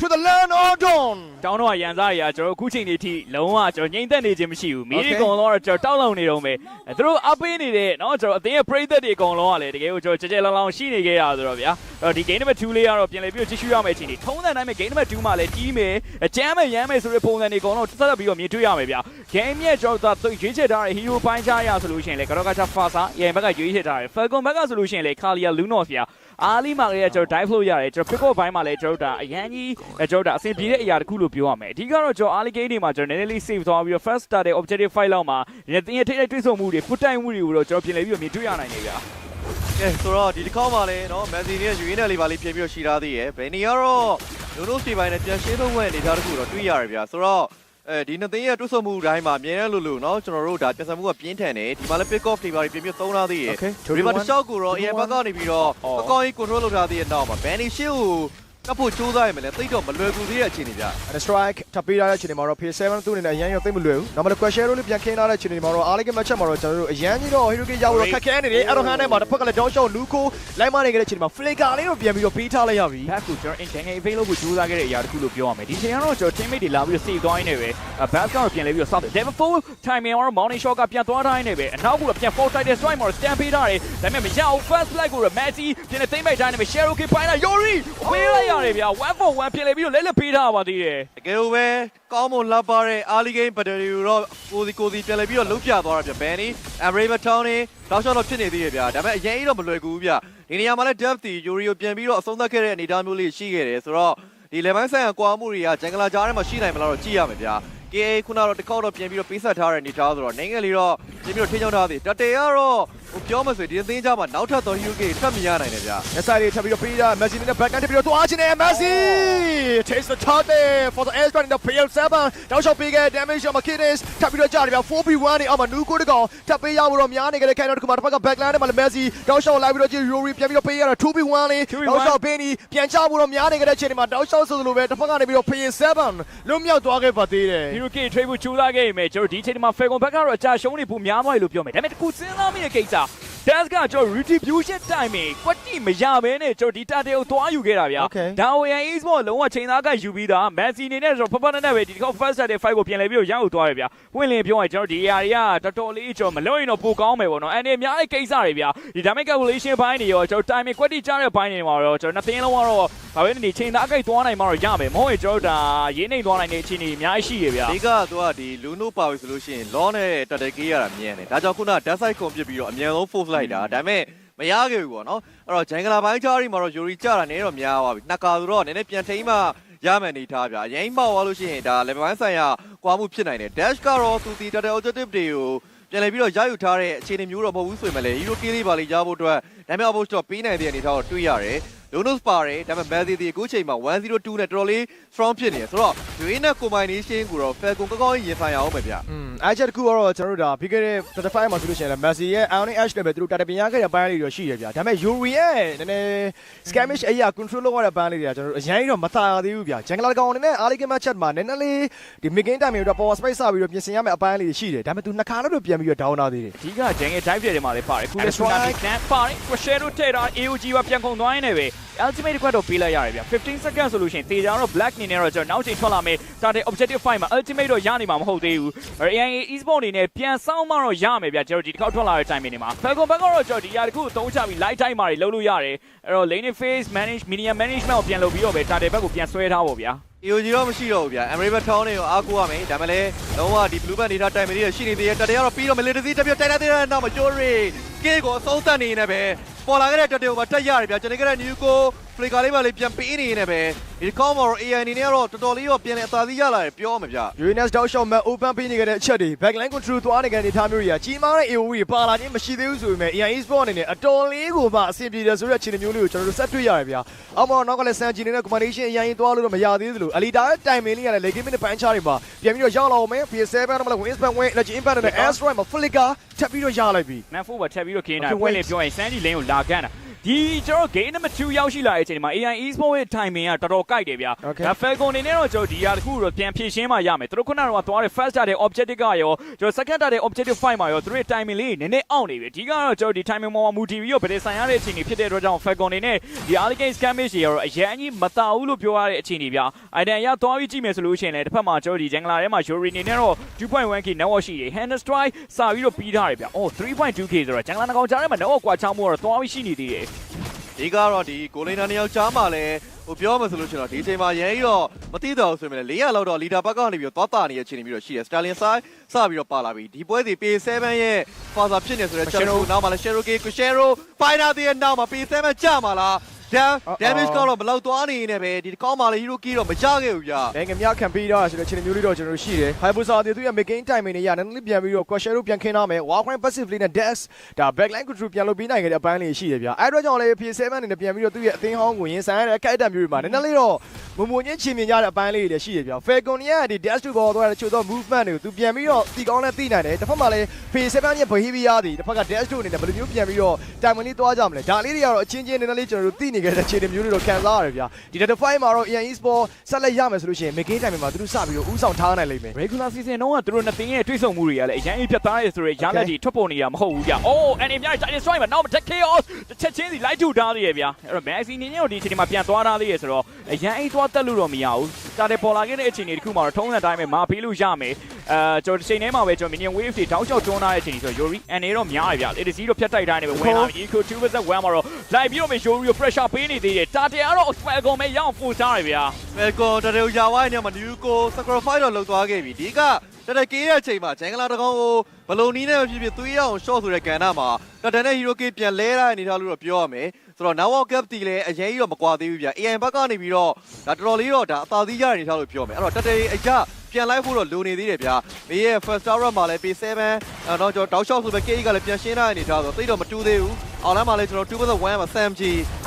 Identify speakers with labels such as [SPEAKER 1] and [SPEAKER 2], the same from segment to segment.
[SPEAKER 1] to the land of Dawn
[SPEAKER 2] တောင်းတော့ရန်စားတွေကကျွန်တော်အခုချိန်ဒီထိလုံးဝကျွန်တော်ငြိမ့်သက်နေခြင်းမရှိဘူးမီဒီ
[SPEAKER 1] Okay.
[SPEAKER 2] အကုန်လုံးကတော့ကျွန်တော်တောက်လောင်နေတော့မယ်အဲသူတို့အပေးနေတဲ့เนาะကျွန်တော်အသင်းရဲ့ပရိသတ်တွေအကုန်လုံးကလည်းတကယ်ကိုကျွန်တော်ကြဲကြဲလောင်လောင်ရှိနေခဲ့ရဆိုတော့ဗျာအဲ့တော့ဒီ game number 2လေးကတော့ပြန်လည်ပြီးတော့ကြည့်ရှုရမယ့်အချိန်ဒီထုံးတဲ့တိုင်းပဲ game number 2မှာလည်းကြီးမယ်အကြမ်းမယ်ရမ်းမယ်ဆိုတဲ့ပုံစံတွေအကုန်လုံးသက်သက်ပြီးတော့မြင်တွေ့ရမယ်ဗျာ game ရဲ့ကျွန်တော်တို့ရွေးချယ်ထားတဲ့ hero ပိုင်းခြားရဆိုလို့ရှိရင်လေကတော့ကချာ fasa ရန်ဘက်ကရွေးချယ်ထားတယ် falcon ဘက်ကဆိုလို့ရှိရင်လေ kalia lunos ဗျာ အားလီမာကလေးကကျွန်တော် dive flow ရတယ်ကျွန်တော် pick up ဘိုင်းမှာလည်းကျွန်တော်တို့ဒါအရန်ကြီးအဲကျွန်တော်တို့ဒါအဆင်ပြေတဲ့အရာတစ်ခုလို့ပြောရမယ်အဓိကတော့ကျွန်တော်အားလီ game တွေမှာကျွန်တော်နည်းနည်းလေး save သွားပြီးတော့ first started objective fight လောက်မှာရတင်ရထိတဲ့တွေးဆုံမှုတွေဖုတ်တိုင်မှုတွေကိုတော့ကျွန်တော်ပြင်လည်ပြီးတော့မြင်တွေ့ရနိုင်တယ်ဗျာ
[SPEAKER 3] ကဲဆိုတော့ဒီတစ်ခေါက်မှလည်းနော်မန်စီနဲ့ယူရင်းနဲ့လေးပါလေးပြင်ပြီးတော့ရှိထားသေးရယ်ဘယ်နေကတော့နိုနိုစီပိုင်းနဲ့ပြန်ရှင်းထုတ်ဝဲအနေထားတစ်ခုတော့တွေ့ရတယ်ဗျာဆိုတော့ အဲဒီနှစ်သိန်းရဲ့တွတ်ဆုံမှုတိုင်းမှာအမြဲတမ်းလို့လို့နော်ကျွန်တော်တို့ဒါပြန်ဆမှုကပြင်းထန်တယ်ဒီမှာလည်း pick off တွေပါပြင်ပြီးသုံးထားသေးရယ်
[SPEAKER 1] Okay
[SPEAKER 3] ဒီမှာတစ်လျှောက်ကိုတော့ AM ဘက်ကနေပြီးတော့
[SPEAKER 2] အော်
[SPEAKER 3] အကောင့်ကြီး control လုပ်ထားသေးတဲ့နောက်မှာ Benny Shield ကို ကပ်ဖို့ကြိုးစားရမယ်လေသိတော့မလွယ်ကူသေးတဲ့အခြေအနေဗျ
[SPEAKER 1] and strike ထပ်ပေးထားတဲ့အချိန်မှာတော့ PS7 သူ့အနေနဲ့အရန်ရောသိမ့်မလွယ်ဘူး။ normal question လို့ပြန်ခင်းထားတဲ့အချိန်မှာတော့အားလေးကမတ်ချက်မှာတော့ကျွန်တော်တို့အရန်ကြီးတော့ hero game ရောက်တော့ခက်ခဲနေတယ်။အဲ့တော့ဟန်ထဲမှာတစ်ဖက်ကလည်း down shot လူကိုလိုက်မနေခဲ့တဲ့အချိန်မှာ flicker လေးတော့ပြန်ပြီးတော့ပေးထားလိုက်ရပြီ
[SPEAKER 2] back ကိုကျွန်တော် intention avail လုပ်ဖို့ကြိုးစားခဲ့တဲ့အရာတစ်ခုလို့ပြောရမယ်ဒီချိန်ကတော့ကျွန်တော် teammate တွေလာပြီးတော့ save သွားရင်းနဲ့ပဲ back ကတော့ပြန်လဲပြီးတော့ south level 4 timing ကတော့ morning shot ကပြန်သွားတိုင်းနဲ့ပဲအနောက်ကတော့ပြန် fall side strike မှာ stand ပေးထားတယ်ဒါပေမဲ့မရအောင် first flag ကိုတော့ Messi ပြန်နေသိမ့်ပိုက်တိုင်းနဲ့ပဲ Shadow King ပိုင်းလာ Yori ပေးလိုက်ရတယ်ဗျာ1 for 1ပြန်လဲပြီးတော့လဲလဲပေးထားပါသေးတယ်
[SPEAKER 3] တကယ်လို့ပဲကောင်းမွန်လှပတဲ့ early game battery ကိုတော့ကိုစီကိုစီပြန်လဲပြီးတော့လုတ်ပြသွားတာဗျ Benny Amrave Town နဲ့တောက်လျှောက်တော့ဖြစ်နေသေးရဲ့ဗျဒါပေမဲ့အရင်ကြီးတော့မလွယ်ကူဘူးဗျဒီနေရာမှာလည်း depth တီ Yuri ကိုပြန်ပြီးတော့အဆုံးသတ်ခဲ့တဲ့အနေအထားမျိုးလေးရှိခဲ့တယ်ဆိုတော့ဒီ level ဆိုင်ရာကွာမှုတွေကဂျန်ဂလာကြားထဲမှာရှိနိုင်မလားတော့ကြည့်ရမယ်ဗျာ KA ခုနတော့တစ်ခေါက်တော့ပြန်ပြီးတော့ပေးဆက်ထားတဲ့အနေအထားဆိုတော့နိုင်ငံလေးတော့ပြန်ပြီးတော့ထိန်းချုပ်ထားသည်တတေကတော့ ဟိုပြောမှဆိုရင်ဒီအသင်းကြားမှာနောက်ထပ်တော့ UK ထပ်မရနိုင်တယ်ဗျာ။
[SPEAKER 1] Messi တွေထပ်ပြီးတော့ပေးထား Messi နဲ့ back ကနေပြီးတော့သွားချင်တယ် Messi takes the shot there for the air strike in the PS7 down shot ပေးခဲ့ damage မှာ Kidis ထပ်ပြီးတော့ကြားတယ်ဗျ 4v1 နဲ့အောက်မှာ Nuko တကောင်ထပ်ပေးရဖို့တော့များနေကြတဲ့ Canada တခုမှာတစ်ဖက်က backline နဲ့မှာလည်း Messi down shot လိုက်ပြီးတော့ကြည့် Yuri ပြန်ပြီးတော့ပေးရတာ 2v1 လေး
[SPEAKER 2] 2v1
[SPEAKER 1] down shot ပေးနေပြန်ချဖို့တော့များနေကြတဲ့အချိန်ဒီမှာ down shot ဆိုသလိုပဲတစ်ဖက်ကနေပြီးတော့ PS7 လွတ်မြောက်သွားခဲ့ပါသေးတယ်
[SPEAKER 2] Hero King trade ဖို့ကြိုးစားခဲ့ရင်ပဲကျွန်တော်ဒီချိန်မှာ Falcon ဘက်ကတော့အကြရှုံးနေဖို့များသွားပြီလို့ပြောမယ်ဒါပေမဲ့တခုစဉ်းစားမိတဲ့ကိစ္စ 있습니다. Dance ကကျွန်တော် retribution timing ကွက်တိမရဘဲနဲ့ကျွန်တော်ဒီတာတေကိုသွားယူခဲ့တာဗျာ
[SPEAKER 1] Okay.
[SPEAKER 2] ဒါဝေယန် e-sport လုံးဝချိန်သားကယူပြီးသား Messi အနေနဲ့ကျွန်တော်ဖဖနဲ့နဲ့ပဲဒီတစ်ခေါက် first set 5ကိုပြန်လဲပြီးတော့ရအောင်သွားတယ်ဗျာပွင့်လင်းပြောရင်ကျွန်တော်ဒီ area ကတော်တော်လေးကျွန်တော်မလွတ်ရင်တော့ပိုကောင်းမယ်ပေါ့နော်အဲ့ဒီအများကြီးကိစ္စတွေဗျာဒီ damage calculation ဘိုင်းတွေရောကျွန်တော် timing ကွက်တိကြားတဲ့ဘိုင်းတွေမှာတော့ကျွန်တော်နှစ်သိန်းလုံးကတော့ဘာပဲနေချိန်သားအကိတ်သွားနိုင်မှာတော့ရမယ်မဟုတ်ရင်ကျွန်တော်တို့ဒါရင်းနေသွားနိုင်တဲ့အခြေအနေအများကြီးရှိရဗျာ
[SPEAKER 3] ဒီကသူကဒီလူနိုပါပြီဆိုလို့ရှိရင် law နဲ့တက်တက်ကေးရတာမြန်တယ်ဒါကြောင့်ခုန death side ကွန်ပြစ်ပြီးတော့အမြန်ဆုံး force လိုက်တာဒါပေမဲ့မရခဲ့ဘူးပေါ့နော်အဲ့တော့ဂျန်ဂလာပိုင်းချားရီမှာတော့ယူရီကြတာနည်းတော့များသွားပြီနှစ်ကာဆိုတော့နည်းနည်းပြန်ထိန်းမှရမယ်နေထားဗျာအရင်မှောက်သွားလို့ရှိရင်ဒါ level 1ဆိုင်ရာကွာမှုဖြစ်နိုင်တယ် dash ကတော့သူဒီ total objective တွေကိုပြန်လည်ပြီးတော့ရယူထားတဲ့အခြေအနေမျိုးတော့မဟုတ်ဘူးဆိုရင်မလဲ hero kill လေးပါလေးရဖို့အတွက်ဒါပေမဲ့ approach တော့ပေးနိုင်တဲ့အနေထားကိုတွေ့ရတယ် Lonus ပါတယ်ဒါပေမဲ့ Messi ဒီအခုချိန်မှာ102နဲ့တော်တော်လေး strong ဖြစ်နေတယ်ဆိုတော့ Dwayne နဲ့ combination ကိုတော့ Falcon ကောင်းကောင်းရင်ဆိုင်ရအောင်ပဲဗျ
[SPEAKER 1] อืมအဲ့ချက်တစ်ခုကတော့ကျွန်တော်တို့ဒါပြီးခဲ့တဲ့35မှာဆိုလို့ရှိရင်လည်း Messi ရဲ့ Ionic Ash နဲ့ပဲသူတို့တာတပင်ရခဲ့တဲ့ဘိုင်းလေးတွေရှိရဗျာဒါပေမဲ့ Yuri ရဲ့နည်းနည်း skamish အရာ control လုပ်ရတဲ့ဘိုင်းလေးတွေကကျွန်တော်တို့အရင်တော့မသာသေးဘူးဗျာ Jungler ကောင်အနေနဲ့ early game match မှာနည်းနည်းလေးဒီ mid game time တွေတော့ power space စပြီးတော့ပြင်ဆင်ရမယ့်အပိုင်းလေးတွေရှိတယ်ဒါပေမဲ့သူနှစ်ခါတော့ပြန်ပြီးတော့ down လာသေးတယ်
[SPEAKER 2] အဓိကဂျန်ရဲ့ dive တွေမှာလည်းပါတယ်ခုလည်း
[SPEAKER 1] That's right.
[SPEAKER 2] tsunami snap ပါတယ် Crescendo ထည့်တာ AOG ကပြန်ကုန်သွားရင်းနဲ့ပဲ ultimate ကွက်တော့ပေးလိုက်ရတယ်ဗျ15 second ဆိုလို့ရှိရင်တေချာတော့ black နေနဲ့တော့ကျွန်တော်နောက်ချိန်ထွက်လာမယ်ဒါတဲ့ objective 5မှာ ultimate တော့ရနေမှာမဟုတ်သေးဘူး AIA esport အနေနဲ့ပြန်ဆောင်မှတော့ရမယ်ဗျကျွန်တော်ဒီတစ်ခေါက်ထွက်လာတဲ့ time တွေမှာ Falcon ဘက်ကတော့ကျွန်တော်ဒီຢာတခုအသုံးချပြီး light time မှာတွေလုပ်လို့ရတယ်အဲ့တော့ lane phase manage medium management ကိုပြန်လုပ်ပြီးတော့ပဲဒါတဲ့ဘက်ကိုပြန်ဆွဲထားဖို့ဗျာ
[SPEAKER 3] AOG တော့မရှိတော့ဘူးဗျ Amriver Town တွေကိုအားကိုးရမယ်ဒါပေမဲ့လည်းလုံးဝဒီ blue band data time တွေရှိနေသေးတယ်တတရတော့ပြီးတော့ military တက်ပြတိုက်လာသေးတဲ့နောက်မှာ Jory ကေကိုအဆုံးသတ်နေနေပဲပေါ်လာခဲ့တဲ့တတေကိုပါတက်ရတယ်ဗျကျွန်တော်ကလည်း new go flicker လေးပါလေးပြန်ပေးနေနေပဲဒီကောင်းမှာတော့ AI အနေနဲ့ကတော့တော်တော်လေးတော့ပြန်လဲအသာစီးရလာတယ်ပြောမှာဗျ
[SPEAKER 1] Uranus down shot မှာ open ပေးနေကြတဲ့အချက်တွေ backline control သွားနေကြတဲ့အနေအထားမျိုးတွေကကြီးမားတဲ့ AOE ပါလာခြင်းမရှိသေးဘူးဆိုပေမဲ့ AI Esport အနေနဲ့အတော်လေးကိုမှအဆင်ပြေတယ်ဆိုတဲ့အခြေအနေမျိုးလေးကိုကျွန်တော်တို့ဆက်တွေ့ရတယ်ဗျာ။အောက်မှာနောက်ကလည်း Sanji နေတဲ့ combination အရင်ရင်သွားလို့တော့မရသေးသလို Alita ရဲ့ timing လေးကလည်း late game နဲ့ပန်းချတွေမှာပြန်ပြီးတော့ရောက်လာအောင်မယ် PS7 တော့မလား Winspan Win Energy Impact နဲ့ Asteroid မှာ Flicker ထပ်ပြီးတော့ရလိုက်ပြီ
[SPEAKER 2] man forward ထပ်ပြီးတော့ခင်းတာ
[SPEAKER 1] Okay,
[SPEAKER 2] ဖွင့်လေ
[SPEAKER 1] wait.
[SPEAKER 2] ပြောရင် sandy lane ကိုလာကန်တာ ဒီကျွန်တော် game number 2ရောက်ရှိလာတဲ့အချိန်မှာ AI Esports ရဲ့ timing ကတော်တော်ကိုက်တယ်ဗျာ
[SPEAKER 1] Okay.
[SPEAKER 2] ဒါ Falcon အနေနဲ့တော့ကျွန်တော်ဒီဟာတစ်ခုတော့ပြန်ဖြည့်ရှင်းမှရမယ်သူတို့ခုနကတော့သွားတဲ့ first တာတဲ့ objective ကရောကျွန်တော် second တာတဲ့ objective 5မှာရောသူတို့ရဲ့ timing လေးနည်းနည်းအောင့်နေပြီအဓိကတော့ကျွန်တော်ဒီ timing ပေါ်မှာမူတည်ပြီးတော့ဗဒေဆိုင်ရတဲ့အခြေအနေဖြစ်တဲ့အတွက်ကြောင့် Falcon အနေနဲ့ဒီ Alligator skirmish တွေရောအရန်ကြီးမတာဘူးလို့ပြောရတဲ့အခြေအနေဗျာ item ရသွားပြီးကြည့်မယ်ဆိုလို့ရှိရင်လည်းတစ်ဖက်မှာကျွန်တော်ဒီ jungle ထဲမှာ Yuri အနေနဲ့တော့ 2.1k network ရှိတယ် Hand Strike စာပြီးတော့ပြီးထားတယ်ဗျာအော် 3.2k ဆိုတော့ jungle ကောင်ကြားထဲမှာ network ကွာချောင်းမို့တော့သွားပြီးရှိနေသေးတယ်
[SPEAKER 3] ဒီကတော့ဒီကိုလိန်နာနှစ်ယောက်ကြားမှာလဲဟိုပြောမှဆိုလို့ရှိရင်တော့ဒီအချိန်မှာရဲကြီးတော့မသိတော့ဘူးဆိုရင်လည်း400လောက်တော့လီတာဘက်ကနေပြီးတော့သွားတာနေတဲ့အခြေအနေမျိုးတော့ရှိတယ်စတာလင်ဆိုင်စပြီးတော့ပါလာပြီဒီပွဲစီ P7 ရဲ့ father ဖြစ်နေဆိုတဲ့ချက်ကိုနောက်မှာလဲ Shero K Shero Fighter တဲ့နောက်မှာ P7 ကြမှာလား dam damage ကတော့ဘယ်လောက်သွားနေနေပဲဒီကောင်းပါလေ hero key တော့မကြခဲ့ဘူးဗျာ
[SPEAKER 1] နိုင်ငံများခံပေးတော့ဆိုတဲ့ခြေမျိုးလေးတော့ကျွန်တော်တို့ရှိတယ် Hayabusa တွေသူရဲ့ making time တွေရနည်းနည်းပြန်ပြီးတော့ Quasher တို့ပြန်ခင်းထားမယ် Warcraft passive လေးနဲ့ Dex ဒါ backline control ပြန်လုပ်ပြီးနိုင်ခဲ့တဲ့အပိုင်းလေးရှိတယ်ဗျာအဲ့တော့ကြောင့်လည်း PS7 အနေနဲ့ပြန်ပြီးတော့သူ့ရဲ့အသင်းဟောင်းကိုရင်ဆိုင်ရတဲ့ character မျိုးတွေမှာနည်းနည်းလေးတော့မမွန်ချင်းချင်မြင်ကြတဲ့အပိုင်းလေးတွေလည်းရှိတယ်ဗျာ Falcon ရဲ့ဒီ Dex 2ပေါ်သွားတဲ့ချို့သော movement တွေကိုသူပြန်ပြီးတော့တီကောင်းနဲ့တီးနိုင်တယ်တစ်ဖက်မှာလည်း PS7 ရဲ့ behavior တွေတစ်ဖက်က Dex 2အနေနဲ့ဘယ်လိုမျိုးပြန်ပြီးတော့ time လေးသွားကြမလဲဒါလေးတွေကတော့အချင်းချင်းနည်းနည်းလေးကျွန်တော်တို့တီးနေခဲ့တဲ့ခြေတွေမျိုးတွေတော့ခံစားရတယ်ဗျာဒီ Data 5မှာတော့ EA Sport ဆက်လက်ရမယ်ဆိုလို့ရှိရင် making time မှာသူတို့စပြီးတော့ဥဆောင်ထားနိုင်လိမ့်မယ်
[SPEAKER 2] regular season တုန်းကသူတို့နှစ်သင်းရဲ့တွေ့ဆုံမှုတွေကလည်းအရင်အပြတ်သားရဲဆိုရရလက်ကြီးထွက်ပေါ်နေတာမဟုတ်ဘူးဗျ။ Oh and အများကြီး strike မှာ now attack chaos တစ်ချက်ချင်းစီ light to ထားသေးရဲ့ဗျာ။အဲ့တော့ Maxi နေနဲ့တော့ဒီအချိန်မှာပြန်သွားထားသေးရဲ့ဆိုတော့အရင်အိသွားတက်လို့တော့မရဘူး။ starter ပေါ်လာခဲ့တဲ့အချိန်တွေတခုမှာတော့ထုံးစံတိုင်းပဲမာပေးလို့ရမယ်။အဲကျွန်တော်ဒီချိန်ထဲမှာပဲကျွန်တော် minion wave တွေတောက်လျှောက်တွန်းထားတဲ့အချိန်ဆိုတော့ Yuri and နေတော့များတယ်ဗျ။ it is တော့ဖြတ်တိုက်တိုင်းနေပဲဝင်လာပြီ eco 2 versus 1မှာတော့လိုက်ပြီးတော့မ Yuri ကို pressure ပေးနေသေးတယ်။ Tata ကတော့ Falcon ပဲရအောင် force ထားတယ်ဗျာ။
[SPEAKER 3] Falcon တရေယာဝိုင်းနေမှာ new go sacrifice တော့လုပ်သွားခဲ့ပြီဒီကတရကေးရဲ့အချိန်မှာဂျန်ဂလာတကောင်ကိုဘလုံနီးနဲ့ဖြစ်ဖြစ်သွေးရအောင် short ဆိုတဲ့ကန်နာမှာတတန်နဲ့ hero k ပြန်လဲရတဲ့အနေထားလို့တော့ပြောရမယ်ဆိုတော့ now walk up တီလည်းအရင်ကြီးတော့မကွာသေးဘူးဗျ AI ဘက်ကနေပြီးတော့ဒါတော်တော်လေးတော့ဒါအသာသီးရတဲ့အနေထားလို့ပြောမယ်အဲ့တော့တတေအကြပြန်လိုက်ဖို့တော့လိုနေသေးတယ်ဗျာမေးရဲ့ first star run မှာလည်း P7 အဲ့တော့ကျွန်တော်တောက်လျှောက်ဆိုပဲ KE ကလည်းပြန်ရှင်းထားတဲ့အနေထားဆိုတော့သိတော့မတူသေးဘူးအောင်လမ်းမှာလည်းကျွန်တော်2.1မှာ SMG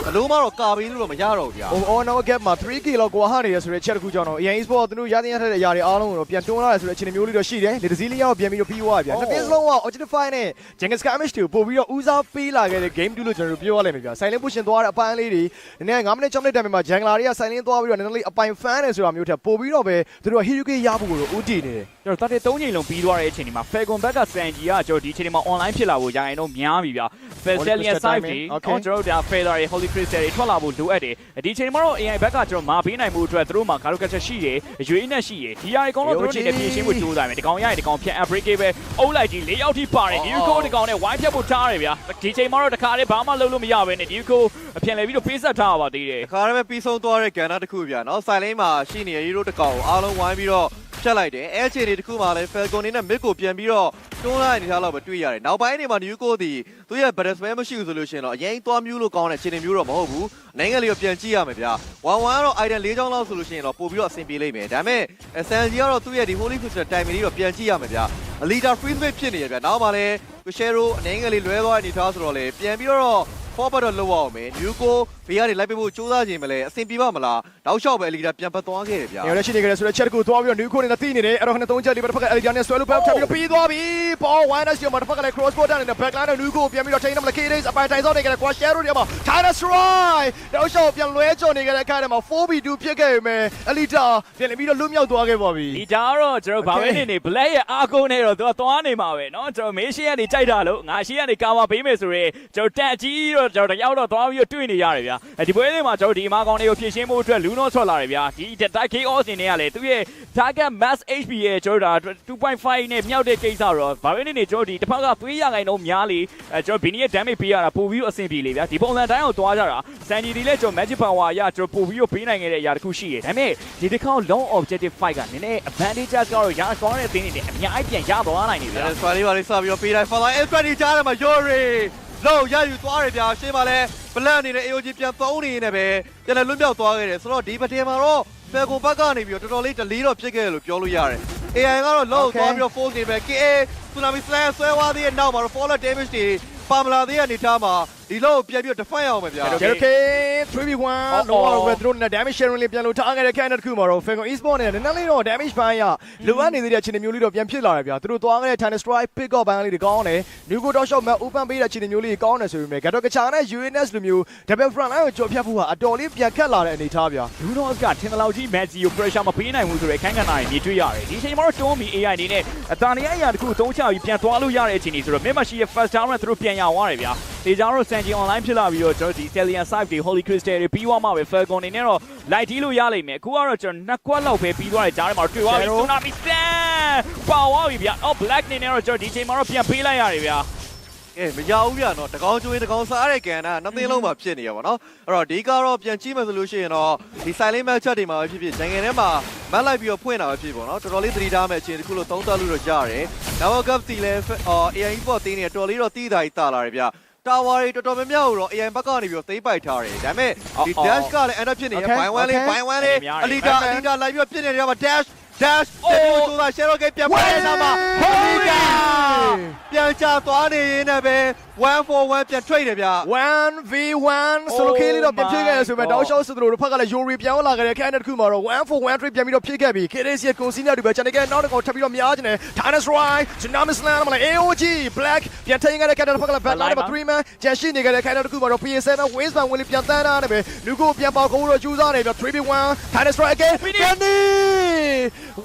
[SPEAKER 3] အလုံးမတော့ကာပြီးလို့တော့မရတော့ဘူးဗျာ
[SPEAKER 1] ဟို on now gap မှာ 3k လောက်ကွာဟနေရဆိုတဲ့ချက်တစ်ခုကြောင့်တော့ EA Sport သူတို့ရတဲ့ရတဲ့အရာတွေအားလုံးကိုတော့ပြန်တွန်းလာတယ်ဆိုတဲ့အခြေအနေမျိုးလေးတော့ရှိတယ်လေဒီဇီလီယာကိုပြန်ပြီးတော့ပြီးသွားပြီဗျာနှစ်တင်းစလုံးက Objectify နဲ့ Genghis Khan Image တွေကိုပို့ပြီးတော့ဦးစားပေးလာခဲ့တဲ့ game 2လို့ကျွန်တော်တို့ပြောရလိမ့်မယ်ဗျာ Silent Push သွားတဲ့အပိုင်းလေးတွေနည်းနည်း9မိနစ်6မိနစ်တိုင်မှာ Jungler တွေက Silent သွားပြီးတော့နည်းနည်းလေးအပိုင် fan နေဆိုတာမျိုးထက်ပို့ပြီးတော့ပဲသူတို့က Hero K ရဖို့ကိုတော့ဦးတည်နေတယ်
[SPEAKER 2] ကျွန်တော်တတ်တဲ့၃ချိန်လုံးပြီးသွားတဲ့အချိန်ဒီမှာ Falcon ဘက်က Sanji ကကျွန်တော်ဒီအချိန်ဒီမှာ online ဖြစ်လာဖို့ရရင်တော့များပြီဗျာ Falcelian side တွေကျွန်တော်တို့ဒါ Feather တွေ Holy Crystal တွေထွက်လာဖို့လိုအပ်တယ်ဒီအချိန်မှာတော့ AI ဘက်ကကျွန်တော်မာပေးနိုင်မှုအတွက်သူတို့မှာ Garo Catcher ရှိတယ်ရွေးနဲ့ရှိတယ်ဒီဟာအကောင်တော့သူတို့အနေနဲ့ပြင်ရှင်းဖို့ကြိုးစားမယ်ဒီကောင်ရရင်ဒီကောင်ဖြတ် unbreakable အုပ်လိုက်ကြီး၄ယောက်ထိပါတယ်ဒီကိုဒီကောင်နဲ့ဝိုင်းဖြတ်ဖို့ထားတယ်ဗျာဒီချိန်မှာတော့တခါလေးဘာမှလုပ်လို့မရဘဲနဲ့ဒီကိုအပြန်လဲပြီးတော့ပေးဆက်ထားပါသေးတယ်
[SPEAKER 3] ခါရမဲ့ပြီးဆုံးသွားတဲ့ကန်နာတစ်ခုပြနော်ဆိုင်လိန်မှာရှိနေတဲ့ရီရိုတစ်ကောင်ကိုအားလုံးဝိုင်းပြီးတော့ ဖြတ်လိုက်တယ်အဲအခြေအနေတစ်ခုမှလည်း Falcon နေနဲ့ mid ကိုပြန်ပြီးတော့တွန်းလိုက်နေတဲ့လောက်ပဲတွေ့ရတယ်နောက်ပိုင်းနေမှာ New Go ဒီသူရဲ့ battle spell မရှိဘူးဆိုလို့ရှိရင်တော့အရင်သွားမျိုးလို့ကောင်းတဲ့အခြေအနေမျိုးတော့မဟုတ်ဘူးနိုင်ငံလေးကိုပြန်ကြည့်ရမယ်ဗျာ1-1ကတော့ item ၄ချောင်းလောက်ဆိုလို့ရှိရင်တော့ပို့ပြီးတော့အဆင်ပြေလိမ့်မယ်ဒါပေမဲ့ SNG ကတော့သူ့ရဲ့ဒီ Holy Crystal time လေးတော့ပြန်ကြည့်ရမယ်ဗျာ leader free space ဖြစ်နေရဗျာနောက်မှလည်း Shero အနေငယ်လေးလွဲသွားတဲ့အနေထားဆိုတော့လေပြန်ပြီးတော့ forward တော့လောက်အောင်မယ်။ new go ဘေးကနေလိုက်ပေးဖို့စူးစမ်းခြင်းမလဲအဆင်ပြေပါမလား။တောက်လျှောက်ပဲအလီဒါပြန်ပတ်သွားခဲ့တယ်ဗျာ
[SPEAKER 1] ။နေရာရှိနေကြတယ်ဆိုတော့ချက်တစ်ခုသွားပြီးတော့ new code နဲ့တီးနေတယ်အဲ့တော့ခနဲ့သုံးချက်လေးပဲတစ်ဖက်က Elgar နဲ့ဆွဲလို့ပဲဖြတ်ပြီးတော့ပြီးသွားပြီ။ Paul Wyness ရောမှာတစ်ဖက်ကလည်း cross border နဲ့ backline နဲ့ new code ပြန်ပြီးတော့ chain နဲ့ K-Days အပိုင်တိုင်ဆောက်နေကြတယ် Quash Shadow တွေမှာ China Strike တောက်လျှောက်ပြန်လွဲကြော်နေကြတဲ့အခါထဲမှာ 4v2 ဖြစ်ခဲ့ပေမဲ့ Elita ပြန်ပြီးတော့လွတ်မြောက်သွားခဲ့ပါပြီ
[SPEAKER 2] ဒီဒါကတော့ကျွန်တော်ဘာပဲနေနေ black ရဲ့အားကိုးနဲ့တော့သူကသွားနေမှာပဲเนาะကျွန်တော်မေးရှင်းကနေကြိုက်တာလို့ငါရှင်းကနေကာမပေးမယ်ဆိုရဲကျွန်တော်တက်အကြီးတော့ ့ကျွန်တော်တယောက်တော့သွားပြီးတော့တွေ့နေရတယ်ဗျာဒီပွဲလေးမှာကျွန်တော်ဒီမာကောင်တွေကိုဖြည့်ရှင်းဖို့အတွက်လူနော့ထွက်လာတယ်ဗျာဒီ Dark Chaos နေနဲ့ကလေသူရဲ့ target mass HP ရဲ့ကျွန်တော်ဒါ2.5နဲ့မြောက်တဲ့ကိစ္စတော့ဘာပဲနေနေကျွန်တော်ဒီတစ်ဖက်ကသွေးရခိုင်တော့များလေအဲကျွန်တော်ဘီနီရဲ့ damage ပေးရတာပို့ပြီးတော့အဆင်ပြေလေဗျာဒီပုံစံတိုင်းအောင်သွားကြတာ Sandy ဒီလည်းကျွန်တော် magic power အရကျွန်တော်ပို့ပြီးတော့ပေးနိုင်ခဲ့တဲ့အရာတစ်ခုရှိတယ်ဒါပေမဲ့ဒီတစ်ခေါက် long objective fight ကနည်းနည်း advantages ကတော့ရကောင်းတဲ့အသင်းတွေနဲ့အများကြီးပြန်ရသွားနိုင်နေ။ဗျာ
[SPEAKER 3] ဒါစပါလေးပါလေးစပြီးတော့ပေးတိုင်း Father F20 ကြားထဲမှာ Yori လောက်ရယူသွားတယ်ဗျာရှင်းပါလဲ plan အနေနဲ့ AOG ပြန်သုံးနေနေပဲပြန်လည်းလွတ်မြောက်သွားခဲ့တယ်ဆိုတော့ဒီပတင်မှာတော့ Falcon ဘက်ကနေပြီးတော့တော်တော်လေးတလီတော့ဖြစ်ခဲ့တယ်လို့ပြောလို့ရတယ်။ AI ကတော့လောက်သွားပြီးတော့ force နေပဲ KA Tsunami Slash ဆွဲသွားသေးတဲ့နောက်မှာတော့ fallout damage တွေပါမလာသေးတဲ့အနေထားမှာ ဒီလောက်ကိုပြန်ပြီးတော့ define အောင်မယ်ဗျာ
[SPEAKER 1] ဂျယ်ကေ 3v1 တော့တော့ပဲသူတို့နဲ့ damage sharing လေးပြန်လို့ထားခဲ့တဲ့ candidate ခုမှာတော့ Falcon Esports နဲ့နည်းနည်းလေးတော့ damage ပိုင်းရလိုအပ်နေသေးတဲ့အခြေအနေမျိုးလေးတော့ပြန်ဖြစ်လာတယ်ဗျာသူတို့သွားခဲ့တဲ့ China Strike pick up ဘန်းလေးတွေကောင်းတယ် Nugo Dot Shot မှာ open ပေးတဲ့အခြေအနေမျိုးလေးကောင်းတယ်ဆိုပေမဲ့ Gato Kacha နဲ့ UNS လိုမျိုး double front line ကိုကြော်ဖြတ်ဖို့ဟာအတော်လေးပြန်ခက်လာတဲ့အနေအထားဗျာ
[SPEAKER 2] လူတော့ကထင်တယ်လို့ကြီး Messi ကို pressure မပေးနိုင်ဘူးဆိုတော့အခန်းကဏ္ဍကြီးမြင်တွေ့ရတယ်ဒီအချိန်မှာတော့တွန်းမီ AI အနေနဲ့အတန်ရအရာတစ်ခုသုံးချပြီးပြန်သွားလို့ရတဲ့အခြေအနေဆိုတော့ Mid ရှိရဲ့ first down နဲ့သူတို့ပြန်ရသွားတယ်ဗျာဒီကြောင့်တော့ Sanji online ဖြစ်လာပြီးတော့ကျွန်တော်ဒီ Stallion side တွေ Holy Crystal တွေပြီးသွားမှပဲ Falcon အနေနဲ့တော့ light တီးလို့ရလိမ့်မယ်အခုကတော့ကျွန်တော်နှစ်ခွက်လောက်ပဲပြီးသွားတယ်ကြားထဲမှာတွေ့သွားပြီ Tsunami Slam ပါသွားပြီဗျာအော် Black အနေနဲ့တော့ကျွန်တော်ဒီအချိန်မှာတော့ပြန်ပေးလိုက်ရတယ်ဗျာ
[SPEAKER 3] ကဲမရဘူးဗျာနော်တကောင်းကျွေးတကောင်းစားတဲ့ကန်ကနှစ်သိန်းလုံးမှာဖြစ်နေရပါတော့အဲ့တော့ဒီကတော့ပြန်ကြည့်မယ်ဆိုလို့ရှိရင်တော့ဒီ silent match တွေမှာပဲဖြစ်ဖြစ်နိုင်ငံထဲမှာမတ်လိုက်ပြီးတော့ဖွင့်တာပဲဖြစ်ပေါ့နော်တော်တော်လေးသတိထားမယ်အချိန်တစ်ခုလို့သုံးသပ်လို့တော့ရတယ်နောက် cup တီလဲအော် AI Sport တင်းနေတော်တော်လေးတော့တီးတာကြီးတာလာတယ်ဗျာ တာဝါတွေတော်တော်များများကိုတော့ AI ဘက်ကနေပြီးတော့သိမ့်ပိုက်ထားတယ်ဒါပေမဲ့ဒီ dash ကလည်း end up ဖြစ်နေရ by one လေး by one လေးအလီတာအလီတာလိုက်ပြီးတော့ဖြစ်နေတယ်ဗျာ dash dash တဲ့ကိုဆိုတာ share gate ပြန်ပေါ်နေတာမှာ holy god ပြန်ချသွားနေရင်လည်းပဲ1 for 1ပြန် trade တယ်ဗျာ
[SPEAKER 1] 1v1 solo kill လေးတော့ပြန်ဖြစ်ခဲ့ရဆိုပေမဲ့တောက်လျှောက်ဆိုသလိုတစ်ဖက်ကလည်း Yuri ပြောင်းလာခဲ့တဲ့ candidate ခုမှာတော့1 for 1 trade ပြန်ပြီးတော့ဖြစ်ခဲ့ပြီ KDC ရဲ့ consignor တွေပဲကျွန်တော်ကနောက်တစ်ကောင်ထပ်ပြီးတော့များကျင်တယ် Dynasty Strike Tsunami Slam မလား AOG Black ပြန်ထိန်ခဲ့တဲ့ candidate တစ်ဖက်ကလည်း back line မှာ3 man ကျန်ရှိနေခဲ့တဲ့ candidate တစ်ခုမှာတော့ PS7 Waves မှာဝင်လေးပြန်တန်းတာနဲ့ပဲလူကိုပြန်ပေါက်ကိုတော့ကြိုးစားနေပြီး 3v1 Dynasty Strike again ပြန်နေ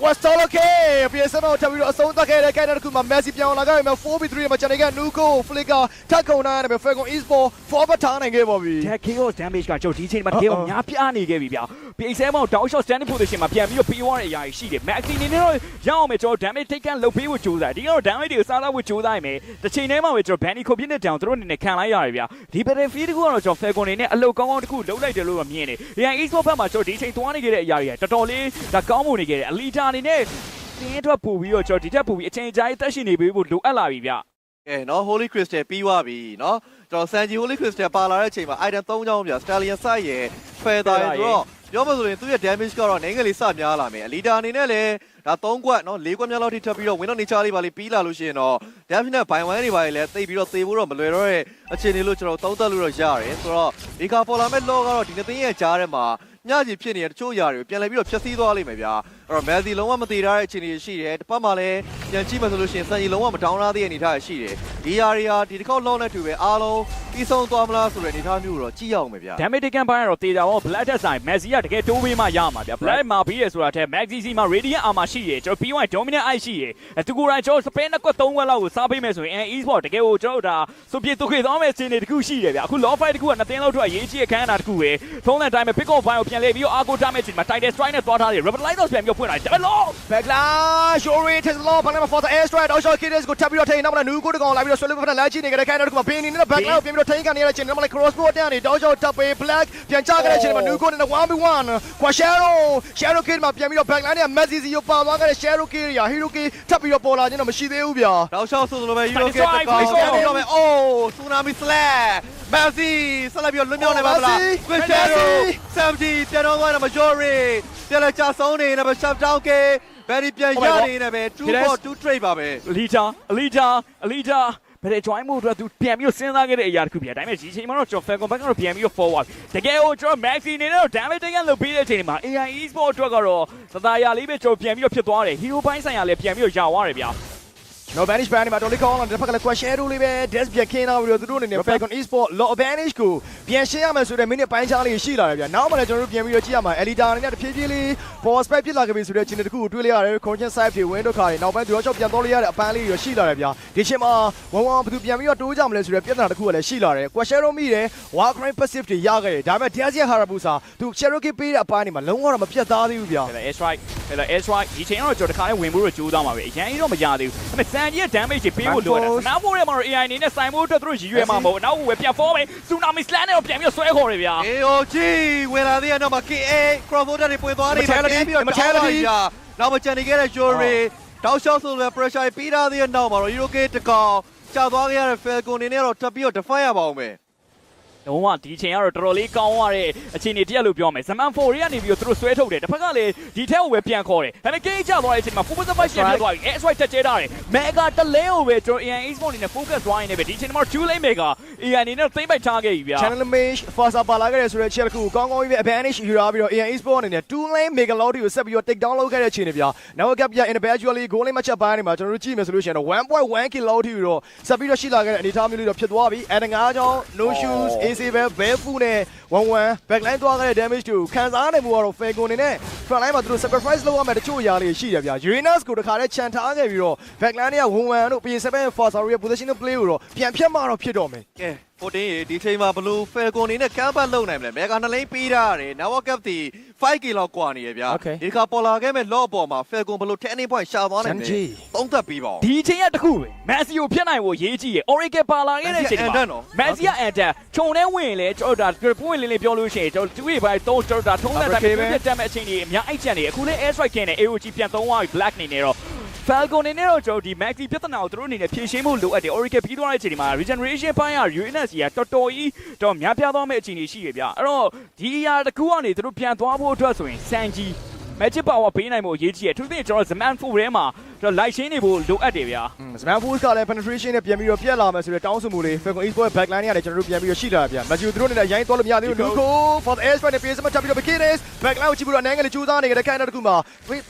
[SPEAKER 1] What's all okay PS7 ကိုထပ်ပြီးတော့အဆုံးသတ်ခဲ့တဲ့ candidate တစ်ခုမှာ Messi ပြောင်းလာခဲ့ပြီ 4v3 မှာကျွန်တော်က Nuko Flicker ထပ်ခုံနာနဲ့ပဲ Falcon Esport forward ထားနိုင်ခဲ့ပါပြီ
[SPEAKER 2] that chaos damage ကကျွန်တော်ဒီအချိန်မှာတကယ်ကိုများပြားနေခဲ့ပြီဗျာ PX7 မှာတောက် shot standing position မှာပြန်ပြီးတော့ပြီးသွားတဲ့အရာကြီးရှိတယ် Maxi အနေနဲ့တော့ရအောင်မယ်ကျွန်တော် damage take ကန်လုပ်ပေးဖို့ကြိုးစားတယ်ဒီကတော့ damage တွေကိုစားသားဖို့ကြိုးစားရမယ်တစ်ချိန်တည်းမှာပဲကျွန်တော် Benny ခုပြစ်တဲ့တောင်သူတို့အနေနဲ့ခံလိုက်ရတယ်ဗျာဒီ battlefield တခုကတော့ကျွန်တော် Falcon အနေနဲ့အလုတ်ကောင်းကောင်းတခုလုပ်လိုက်တယ်လို့တော့မြင်တယ် AI Esport ဘက်မှာကျွန်တော်ဒီအချိန်သွားနေခဲ့တဲ့အရာတွေကတော်တော်လေးဒါကောင်းမှုနေခဲ့တယ် Alita အနေနဲ့တင်းအတွက်ပို့ပြီးတော့ကျွန်တော်ဒီထက်ပို့ပြီးအချိန်ကြာရေးတက်ရှိနေပေးဖို့လိုအပ်လာပြီဗျာ
[SPEAKER 3] ကဲနော် Holy Crystal ပြီးသွားပြီနော်ကျွန်တော် Sanji Holy Crystal ပါလာတဲ့အချိန်မှာ item 3ချောင်းပြ Stallion Side ရဲ့ Feather ရဲ့ဆိုတော့ ပြောမှဆိုရင်သူ့ရဲ့ damage ကတော့နိုင်ငံလေးစများလာမယ်အလီတာအနေနဲ့လည်းဒါ3ကွက်နော်4ကွက်များလောက်ထိထပ်ပြီးတော့ win တော့နေချလေးပါလေးပြီးလာလို့ရှိရင်တော့ definite by one တွေပါလေတိတ်ပြီးတော့သေဖို့တော့မလွယ်တော့တဲ့အခြေအနေလို့ကျွန်တော်သုံးသပ်လို့တော့ရတယ်ဆိုတော့ဒီကပေါ်လာမဲ့ law ကတော့ဒီနှစ်သိန်းရဲ့ကြားထဲမှာ ညကြီးဖြစ်နေတဲ့တချို့ຢာတွေကိုပြန်လည်ပြီးတော့ဖျက်ဆီးသွားလိမ့်မယ်ဗျာအဲ့တော့ Messi လုံးဝမသေးထားတဲ့အခြေအနေရှိတယ်တစ်ပတ်မှလည်းပြန်ကြည့်မှဆိုလို့ရှိရင် Sanji လုံးဝမတောင်းထားသေးတဲ့အနေအထားရှိတယ်ဒီຢာတွေကဒီတစ်ခေါက် law နဲ့တူပဲအားလုံးပြီးဆုံးသွားမလားဆိုတဲ့အနေအထားမျိုးကိုတော့ကြည့်ရအောင်မယ်ဗျာ
[SPEAKER 2] damage taken ပိုင်းကတော့တေတာပေါ့ black တက်ဆိုင် Messi ကတကယ်တိုးပေးမှရမှာဗျာ black မှာပြီးရဆိုတာတဲ့ Maxi စီမှာ radiant armor ရှိရကျွန်တော်ပြီးသွား dominant eye ရှိရအတူကိုယ်တိုင်ကျွန်တော် spin နှစ်ကွက်သုံးကွက်လောက်ကိုစားပေးမယ်ဆိုရင် e-sport တကယ်ကိုကျွန်တော်တို့ဒါစုပြေတုခေသွားမယ်စီနေတခုရှိတယ်ဗျာအခု law fight တခုကနှစ်သိန်းလောက်ထွက်အရေးကြီးအခမ်းအနားတခုပဲထုံးတဲ့တိုင်းပဲ pick off ဘိုင်းကိုပြန်လဲပြီးတော့ argo damage မှာ title strike နဲ့သွားထားတယ် rebel light တော့ပြန်ပြီးဖွင့်လာတယ် low
[SPEAKER 1] Backline Yuri takes the law ဘာလဲမ for the air strike တောက်လျှောက် KDS ကိုထပ်ပြီးတော့ထိန်နောက်မှာ Nuko တကောင်လာပြီးတော့ဆွဲလို့ဖက်လာချီနေခဲ့တဲ့ candidate တစ်ခုမှာ Bini နဲ့ backline ကိုပြန်ပြီးတော့ထိန်ကန်နေရတဲ့ချိန်နောက်မှာ crossbow တက်နေတောက်လျှောက်တပ်ပေး Black ပြန်ချခဲ့တဲ့ချိန်မှာ Nuko နဲ့ 1v1 Quashero Shadow Kid မှာပြန်ပြီးတော့ backline နဲ့ Messi စီကိုပါသွားခဲ့တဲ့ Shadow Kid ရာ Hero Kid ထပ်ပြီးတော့ပေါ်လာခြင်းတော့မရှိသေးဘူးဗျာ
[SPEAKER 3] တောက်လျှောက်ဆိုလိုပဲ Euro Gate တကောင်ပြန်ပြီးတော့မယ်အိုး Tsunami Slash Messi ဆက်လက်ပြီးတော့လွတ်မြောက်နေပါမလား Cristiano 70ပြန်တော့သွားတယ် Majori ပြန်လဲချဆုံးနေနေပဲ shut down ကေ very ပြန်ရနေနေပဲ2 for 2 trade ပါပဲ
[SPEAKER 2] Alita Alita Alita ဘယ် join မှုအတွက်သူပြန်ပြီးစဉ်းစားခဲ့တဲ့အရာတစ်ခုပြဒါပေမဲ့ဒီချိန်မှာတော့ကျွန်တော် Falcon ဘက်ကတော့ပြန်ပြီး forward တကယ်ကိုကျွန်တော် Maxi နေနဲ့တော့ damage တကယ်လုပ်ပြီးတဲ့အချိန်မှာ AI Esport အတွက်ကတော့သသာရလေးပဲကျွန်တော်ပြန်ပြီးဖြစ်သွားတယ် hero ပိုင်းဆိုင်ရာလည်းပြန်ပြီးရောက်သွားတယ်ဗျာ
[SPEAKER 1] No vanish ban မှာတော်လေးကောင်းလာတဲ့ဖက်ကလည်း question လေးပဲ desk ပြန်ခင်းလာပြီးတော့သူတို့အနေနဲ့ Falcon Esport law advantage ကိုပြန်ရှင်းရမယ်ဆိုတဲ့ minute ပိုင်းခြားလေးရှိလာတယ်ဗျာနောက်မှလည်းကျွန်တော်တို့ပြန်ပြီးတော့ကြည့်ရမှာ Elita အနေနဲ့တဖြည်းဖြည်းလေး boss spec ဖြစ်လာခဲ့ပြီဆိုတဲ့အခြေအနေတစ်ခုကိုတွေ့လိုက်ရတယ် content side တွေ win တော့ခါတွေနောက်ပိုင်း draw shot ပြန်တော့လိုက်ရတဲ့အပန်းလေးတွေရှိလာတယ်ဗျာဒီချိန်မှာဝမ်ဝမ်ဘယ်သူပြန်ပြီးတော့တိုးကြမလဲဆိုတဲ့ပြဿနာတစ်ခုကလည်းရှိလာတယ် question တော့မိတယ် war crime passive တွေရခဲ့တယ်ဒါပေမဲ့ Diazia Harabusa သူ Cherokee ပေးတဲ့အပိုင်းတွေမှာလုံးဝတော့မပြတ်သားသေးဘူးဗျာ
[SPEAKER 2] အဲ့ဒါ air strike အဲ့ဒါ air strike ဒီချိန်ကတော့ကျွန်တော်တခါလေးဝင်ဖို့တော့ကြိုးစားမှာပဲအရင်ကြီးတော့မရသေးဘူးဒါပေမဲ့ San ကြီးရဲ့ damage တွေပေးဖို့လိုတယ်နောက်မိုးထဲမှာတော့ AI အနေနဲ့စိုင်ဖို့အတွက်သူတို့ရည်ရွယ်မှာမဟုတ်နောက်ဝယ်ပြန် form မယ် tsunami slam နဲ့တော့ပြန်ပြီးဆွဲခေါ်တယ်ဗျာ
[SPEAKER 3] AOG ဝင်လာသေးရတော့မှ KA Crossover တွေပွင့်သွားနေတယ်ပြီးတော့နောက်မချန်နေခဲ့တဲ့ Yuri တောက်လျှောက်ဆိုလည်း pressure ပေးထားသေးတဲ့နောက်မှာတော့ Euro Gate တကောင်ကြာသွားခဲ့ရတဲ့ Falcon နေနဲ့တော့ထပ်ပြီးတော့ define ရပါအောင်မယ်
[SPEAKER 2] လုံးဝဒီချိန်ကတော့တော်တော်လေးကောင်းရတဲ့အခြေအနေတစ်ရက်လို့ပြောမယ်ဇမန်4တွေကနေပြီးတော့သူတို့ဆွဲထုတ်တယ်တစ်ဖက်ကလည်းဒီထဲကိုပဲပြန်ခေါ်တယ်ဒါပေမဲ့ gauge ကျသွားတဲ့အချိန်မှာ full fight ပြန်ပြသွားပြီ S right တက်ကျဲတာတယ် mega တလဲကိုပဲကျွန်တော် AN Xbox အနေနဲ့ focus သွားရင်းနဲ့ပဲဒီချိန်မှာ two lane mega AN အနေနဲ့သိမ့်ပိုက်ထားခဲ့ပြီဗျာ
[SPEAKER 1] channel image fast ပါလာခဲ့တဲ့ဆိုတဲ့ချက်တစ်ခုကိုကောင်းကောင်းကြီးပဲ advantage ယူထားပြီးတော့ AN Esport အနေနဲ့ two lane mega lottery ကိုဆက်ပြီးတော့ take down လုပ်ခဲ့တဲ့အခြေအနေပြ။ Now gap ပြ individually goal line မှချက်ပိုင်းနေမှာကျွန်တော်တို့ကြည့်မယ်ဆိုလို့ရှိရင်တော့1.1 kill lottery ကိုတော့ဆက်ပြီးတော့ရှိလာခဲ့တဲ့အနေအထားမျိုးလေးတော့ဖြစ်သွားပြီ။ and ငါးကြောင်း no shoes AC ပဲ barefoot နဲ့11 backline သွားခဲ့တဲ့ damage တွေကိုခံစားနိုင်မှုကတော့ Falcon နေနဲ့ front line မှာသူတို့ sacrifice လုပ်ရမယ်တချို့အရာလေးရှိတယ်ဗျာ Uranus ကိုတခါတည်းခြံထားခဲ့ပြီးတော့ backline တွေက11တို့ PS7 Forza ရဲ့ positional play ကိုတော့ပြန်ဖြတ်မှတော့ဖြစ်တော့မယ်
[SPEAKER 3] ကဲ14ရေဒီချိန်မှာဘလူးဖယ်ကွန်နေနဲ့ကမ်ပတ်လုံနိုင်မလဲမေဂါနှလိမ့်ပေးထားရတယ်နာဝကပ်တီ 5k လောက်กว่าနေရဗျာ
[SPEAKER 1] Okay.
[SPEAKER 3] ဒီခါပေါ်လာခဲ့မဲ့လော့ပေါ်မှာဖယ်ကွန်ဘလူး10 point ရှာသွားနိုင်တယ်
[SPEAKER 1] Sanji
[SPEAKER 3] သုံးသက်ပြီးပါဦး
[SPEAKER 2] ဒီချိန်ရတစ်ခုပဲ Messi ကိုဖျက်နိုင်ဖို့ရေးကြည့်ရ Oracle ပါလာခဲ့တဲ့အချိန်
[SPEAKER 3] Messi က
[SPEAKER 2] မှာ
[SPEAKER 3] Andan နော်
[SPEAKER 2] Messi က Andan ခြုံထဲဝင်ရင်လေကျွန်တော်ဒါပွင့်လင်းလင်းပြောလို့ရှိရင်ကျွန်တော်သူ့ရဲ့ဘိုင်းတော့ကျွန်တော်ဒါထုံးတဲ့တိုင်းပဲပြတ်တက်မဲ့အချိန်ကြီးအများအိုက်ချန်နေအခုလည်း Air Strike ကနဲ့ AOG ပြန်သုံးသွားပြီ Black နေနေတော့ Falcon နေနေတော့ကျွန်တော်ဒီ Maxi ပြဿနာကိုသူတို့အနေနဲ့ဖြေရှင်းဖို့လိုအပ်တယ် Oracle ပြီးသွားတဲ့အချိန်ဒီမှာ Regeneration ပိုင်းက UNS ကြီးကတော်တော်ကြီးတော့များပြားသွားမဲ့အချိန်ကြီးရှိရဗျအဲ့တော့ဒီအရာတစ်ခုကနေသူတို့ပြန်သွားဖို့အတွက်ဆိုရင် Sanji Magic Power ပေးနိုင်ဖို့အရေးကြီးတယ်သူပြင်ကျွန်တော် Zaman 4ထဲမှာကျွန် တော် light ရှင်းနေဖို့လိုအပ်တယ်ဗျာ
[SPEAKER 1] စမန်ဖိုးကလည်း penetration နဲ့ပြန်ပြီးတော့ပြက်လာမယ်ဆိုတဲ့တောင်းဆိုမှုလေး Falcon Esports ရဲ့ backline တွေကလည်းကျွန်တော်တို့ပြန်ပြီးတော့ရှိလာပြန်။ Matthew သူတို့အနေနဲ့ရိုင်းသွားလို့မရသေးဘူး Luko for the air strike နဲ့ PS7 ချက်ပြီးတော့ Bikinis backline ကိုကြည့်ပြီးတော့အနေငယ်လေးကြိုးစားနေကြတဲ့ခိုင်တဲ့တစ်ခုမှာ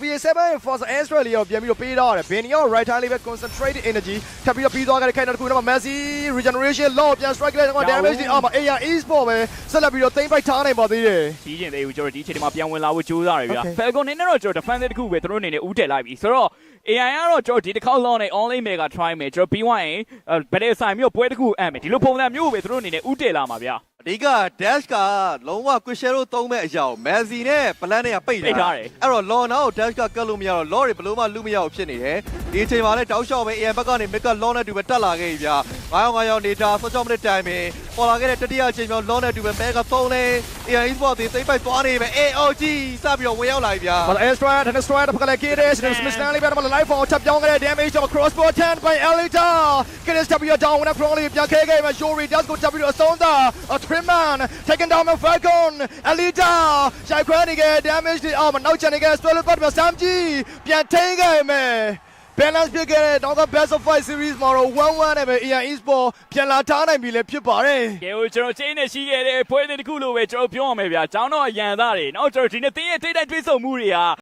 [SPEAKER 1] PS7 for the air strike လေးရောပြန်ပြီးတော့ပေးထားရတယ်။ Benny ရော right hand လေးပဲ concentrated energy ထပ်ပြီးတော့ပြီးသွားကြတဲ့ခိုင်တဲ့တစ်ခုနောက်မှာ Messi regeneration law ပြန် strike လေးတော့ damage ဒီအောက်မှာ AR Esports ပဲဆက်လက်ပြီးတော့သိမ့်ပိုက်ထားနိုင်ပါသေးတယ်
[SPEAKER 2] ကြီးကျင်သေးဘူးကျွန်တော်ဒီအချိန်ဒီမှာပြန်ဝင်လာဖို့ကြိုးစားရဗျာ
[SPEAKER 1] Okay.
[SPEAKER 2] Falcon နေနဲ့တော့ကျွန်တော် defense တစ်ခုပဲသူတို့အနေနဲ့ဦးတက်လိုက်ပြီဆိုတော့ AI ကတော့ကျွန်တော်ဒီတစ်ခေါက်လောက်နေ online mega try မယ်ကျွန်တော်ပြီးသွားရင်ဘယ်တဲ့ဆိုင်မျိုးပွဲတစ်ခုအမ်းမယ်ဒီလိုပုံစံမျိုးပဲသူတို့အနေနဲ့ဦးတက်လာမှာဗျာ
[SPEAKER 3] အဓိက dash ကလုံးဝ quishero သုံးမဲ့အရာကို Messi နဲ့ plan နဲ့ပိတ်
[SPEAKER 2] ပိတ်
[SPEAKER 3] ထား
[SPEAKER 2] ထားတယ်
[SPEAKER 3] အဲ့တော့ law now ကို dash ကကတ်လို့မရတော့ law တွေဘလို့မှလူမရအောင်ဖြစ်နေတယ်ဒီအချိန်မှာလည်းတောက်လျှောက်ပဲ AM ဘက်ကနေ mid က law နဲ့တူပဲတက်လာခဲ့ပြီဗျာ9ရောက်9ရောက်နေတာ16မိနစ်တိုင်ပဲပေါ်လာခဲ့တဲ့တတိယအချိန်မှာ law နဲ့တူပဲ mega 3လဲ AM Esports တွေသိမ့်ပိုက်သွားနေပဲ AOG စပြီးတော့ဝင်ရောက်လာပြီဗျာ
[SPEAKER 1] But air strike and strike တစ်ဖက်ကလည်း Kiris Smith Stanley ပဲတော့ live for ထပ်ပြောင်းခဲ့တဲ့ damage တော့ crossbow 10 by Elita Kiris ထပ်ပြီးတော့ down နဲ့ Crowley ပြန်ခဲခဲ့မှာ Shuri does go ထပ်ပြီးတော့အဆုံးသာ Primman taken down by Falcon Alita ရိုက်ခွဲနေခဲ့ damage တွေအောက်မှာနောက်ချန်နေခဲ့ Swallow Bud မှာ Samji ပြန်ထိန်းခဲ့မယ် balance ဖြစ်ခဲ့တဲ့ Dr. Best of 5 series မှာတော့1-1နဲ့ပဲ AI Esport ပြန်လာထားနိုင်ပြီလည်းဖြစ်ပါတယ်။
[SPEAKER 2] ကဲဟိုကျွန်တော်ချိန်နဲ့ရှိခဲ့တဲ့ပွဲစဉ်တစ်ခုလိုပဲကျွန်တော်ပြောရမယ်ဗျာ။ကျောင်းတော့အရန်သားတွေ။နောက်ကျွန်တော်ဒီနေ့တင်းရဲ့ထိတိုက်တွေးဆုံမှုတွေဟာ